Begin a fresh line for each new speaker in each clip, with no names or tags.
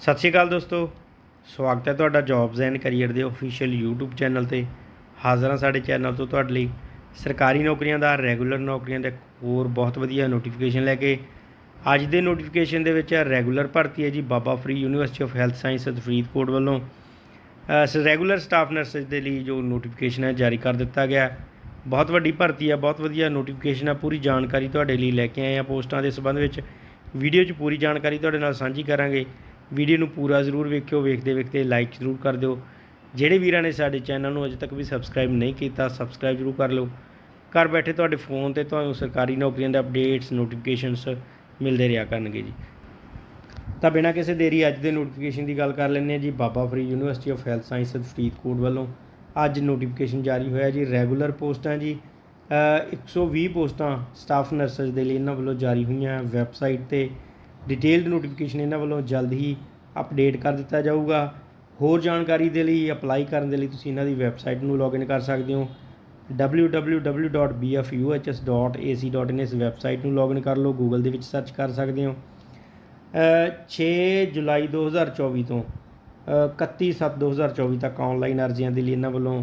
ਸਤਿ ਸ਼੍ਰੀ ਅਕਾਲ ਦੋਸਤੋ। ਸਵਾਗਤ ਹੈ ਤੁਹਾਡਾ ਜੌਬਸ ਐਂਡ ਕੈਰੀਅਰ ਦੇ ਅਫੀਸ਼ੀਅਲ YouTube ਚੈਨਲ ਤੇ। ਹਾਜ਼ਰ ਹਾਂ ਸਾਡੇ ਚੈਨਲ ਤੋਂ ਤੁਹਾਡੇ ਲਈ ਸਰਕਾਰੀ ਨੌਕਰੀਆਂ ਦਾ ਰੈਗੂਲਰ ਨੌਕਰੀਆਂ ਦਾ ਇੱਕ ਹੋਰ ਬਹੁਤ ਵਧੀਆ ਨੋਟੀਫਿਕੇਸ਼ਨ ਲੈ ਕੇ। ਅੱਜ ਦੇ ਨੋਟੀਫਿਕੇਸ਼ਨ ਦੇ ਵਿੱਚ ਰੈਗੂਲਰ ਭਰਤੀ ਹੈ ਜੀ Baba Farid university of health science Faridkot ਵੱਲੋਂ। ਰੈਗੂਲਰ ਸਟਾਫ ਨਰਸਿਸ ਦੇ ਲਈ ਜੋ ਨੋਟੀਫਿਕੇਸ਼ਨ ਹੈ ਜਾਰੀ ਕਰ ਦਿੱਤਾ ਗਿਆ ਬਹੁਤ ਵੱਡੀ ਭਰਤੀ ਹੈ, ਬਹੁਤ ਵਧੀਆ ਨੋਟੀਫਿਕੇਸ਼ਨ ਹੈ, ਪੂਰੀ ਜਾਣਕਾਰੀ ਤੁਹਾਡੇ ਲਈ ਲੈ ਕੇ ਆਏ ਹਾਂ ਪੋਸਟਾਂ ਦੇ ਸੰਬੰਧ ਵਿੱਚ। ਵੀਡੀਓ 'ਚ ਪੂਰੀ ਜਾਣਕਾਰੀ ਤੁਹਾਡੇ ਨਾਲ ਸਾਂਝੀ ਕਰਾਂਗੇ। ਵੀਡੀਓ ਨੂੰ ਪੂਰਾ ਜ਼ਰੂਰ ਵੇਖਿਓ ਵੇਖਦੇ ਵੇਖਦੇ ਲਾਈਕ ਜ਼ਰੂਰ ਕਰ ਦਿਓ। ਜਿਹੜੇ ਵੀਰਾਂ ਨੇ ਸਾਡੇ ਚੈਨਲ ਨੂੰ ਅਜੇ ਤੱਕ ਵੀ ਸਬਸਕ੍ਰਾਈਬ ਨਹੀਂ ਕੀਤਾ ਸਬਸਕ੍ਰਾਈਬ ਜ਼ਰੂਰ ਕਰ ਲਓ। ਘਰ ਬੈਠੇ ਤੁਹਾਡੇ ਫੋਨ ਤੇ ਤੁਹਾਨੂੰ ਸਰਕਾਰੀ ਨੌਕਰੀਆਂ ਦੇ ਅਪਡੇਟਸ ਨੋਟੀਫਿਕੇਸ਼ਨਸ ਮਿਲਦੇ ਰਿਹਾ ਕਰਨਗੇ ਜੀ। ਤਾਂ ਬਿਨਾਂ ਕਿਸੇ ਦੇਰੀ ਅੱਜ ਦੇ ਨੋਟੀਫਿਕੇਸ਼ਨ ਦੀ ਗੱਲ ਕਰ ਲੈਂਦੇ ਹਾਂ ਜੀ। Baba Farid university of health science Faridkot ਵੱਲੋਂ ਅੱਜ ਨੋਟੀਫਿਕੇਸ਼ਨ ਜਾਰੀ ਹੋਇਆ ਜੀ। ਰੈਗੂਲਰ ਪੋਸਟਾਂ ਜੀ ਅ, 120 ਪੋਸਟਾਂ ਸਟਾਫ ਨਰਸਸ ਦੇ ਲਈ ਇਹਨਾਂ ਵੱਲੋਂ ਜਾਰੀ ਹੋਈਆਂ। ਵੈਬਸਾਈਟ ਤੇ ਡਿਟੇਲਡ ਨੋਟੀਫਿਕੇਸ਼ਨ ਇਹਨਾਂ ਵੱਲੋਂ ਜਲਦ ਹੀ ਅਪਡੇਟ ਕਰ ਦਿੱਤਾ ਜਾਊਗਾ। ਹੋਰ ਜਾਣਕਾਰੀ ਦੇ ਲਈ ਅਪਲਾਈ ਕਰਨ ਦੇ ਲਈ ਤੁਸੀਂ ਇਹਨਾਂ ਦੀ ਵੈਬਸਾਈਟ ਨੂੰ ਲੌਗਇਨ ਕਰ ਸਕਦੇ ਹੋ। www.bfuhs.ac.in ਇਸ ਵੈਬਸਾਈਟ ਨੂੰ ਲੌਗਇਨ ਕਰ ਲਓ ਗੂਗਲ ਦੇ ਵਿੱਚ ਸਰਚ ਕਰ ਸਕਦੇ ਹੋ। ਅ, 6 ਜੁਲਾਈ 2024 ਤੋਂ ਅ, 31 7 2024 ਤੱਕ ਆਨਲਾਈਨ ਅਰਜ਼ੀਆਂ ਦੇ ਲਈ ਇਹਨਾਂ ਵੱਲੋਂ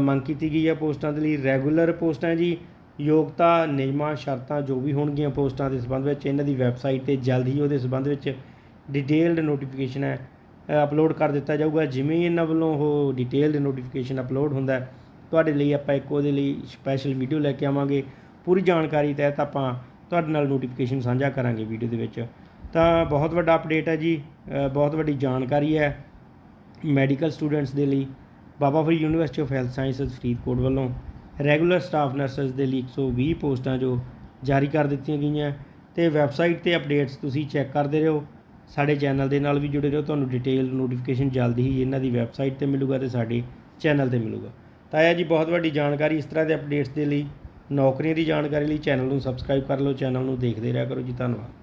ਮੰਗ ਕੀਤੀ ਗਈ ਹੈ ਪੋਸਟਾਂ ਦੇ ਲਈ। ਰੈਗੂਲਰ ਪੋਸਟਾਂ ਜੀ ਯੋਗਤਾ ਨਿਯਮਾਂ ਸ਼ਰਤਾਂ ਜੋ ਵੀ ਹੋਣਗੀਆਂ ਪੋਸਟਾਂ ਦੇ ਸੰਬੰਧ ਵਿੱਚ ਇਹਨਾਂ ਦੀ ਵੈਬਸਾਈਟ ਤੇ ਜਲਦ ਹੀ ਉਹਦੇ ਸੰਬੰਧ ਵਿੱਚ ਡਿਟੇਲਡ ਨੋਟੀਫਿਕੇਸ਼ਨ ਹੈ ਅਪਲੋਡ ਕਰ ਦਿੱਤਾ ਜਾਊਗਾ। ਜਿਵੇਂ ਹੀ ਇਹਨਾਂ ਵੱਲੋਂ ਉਹ ਡਿਟੇਲਡ ਨੋਟੀਫਿਕੇਸ਼ਨ ਅਪਲੋਡ ਹੁੰਦਾ ਹੈ, ਤੁਹਾਡੇ ਲਈ ਆਪਾਂ ਇੱਕ ਉਹਦੇ ਲਈ ਸਪੈਸ਼ਲ ਵੀਡੀਓ ਲੈ ਕੇ ਆਵਾਂਗੇ। ਪੂਰੀ ਜਾਣਕਾਰੀ ਤਹਿਤ ਆਪਾਂ ਤੁਹਾਡੇ ਨਾਲ ਨੋਟੀਫਿਕੇਸ਼ਨ ਸਾਂਝਾ ਕਰਾਂਗੇ ਵੀਡੀਓ ਦੇ ਵਿੱਚ। ਤਾਂ ਬਹੁਤ ਵੱਡਾ ਅਪਡੇਟ ਹੈ ਜੀ ਬਹੁਤ ਵੱਡੀ ਜਾਣਕਾਰੀ ਹੈ ਮੈਡੀਕਲ ਸਟੂਡੈਂਟਸ ਦੇ ਲਈ। Baba Farid university of health sciences Faridkot ਵੱਲੋਂ ਰੈਗੂਲਰ ਸਟਾਫ ਨਰਸਸ ਦੇ ਲਈ 120 ਪੋਸਟਾਂ ਜੋ ਜਾਰੀ ਕਰ ਦਿੱਤੀਆਂ ਗਈਆਂ ਤੇ ਵੈਬਸਾਈਟ ਤੇ ਅਪਡੇਟਸ ਤੁਸੀਂ ਚੈੱਕ ਕਰਦੇ ਰਹੋ। ਸਾਡੇ ਚੈਨਲ ਦੇ ਨਾਲ ਵੀ ਜੁੜੇ ਰਹੋ। ਤੁਹਾਨੂੰ ਡਿਟੇਲ ਨੋਟੀਫਿਕੇਸ਼ਨ ਜਲਦੀ ਹੀ ਇਹਨਾਂ ਦੀ ਵੈਬਸਾਈਟ ਤੇ ਮਿਲੂਗਾ ਤੇ ਸਾਡੇ ਚੈਨਲ ਤੇ ਮਿਲੂਗਾ। ਤਾਂ ਇਹ ਜੀ ਬਹੁਤ ਵੱਡੀ ਜਾਣਕਾਰੀ ਇਸ ਤਰ੍ਹਾਂ ਦੇ ਅਪਡੇਟਸ ਦੇ ਲਈ। ਨੌਕਰੀਆਂ ਦੀ ਜਾਣਕਾਰੀ ਲਈ ਚੈਨਲ ਨੂੰ ਸਬਸਕ੍ਰਾਈਬ ਕਰ ਲਓ, ਚੈਨਲ ਨੂੰ ਦੇਖਦੇ ਰਿਹਾ ਕਰੋ ਜੀ। ਧੰਨਵਾਦ।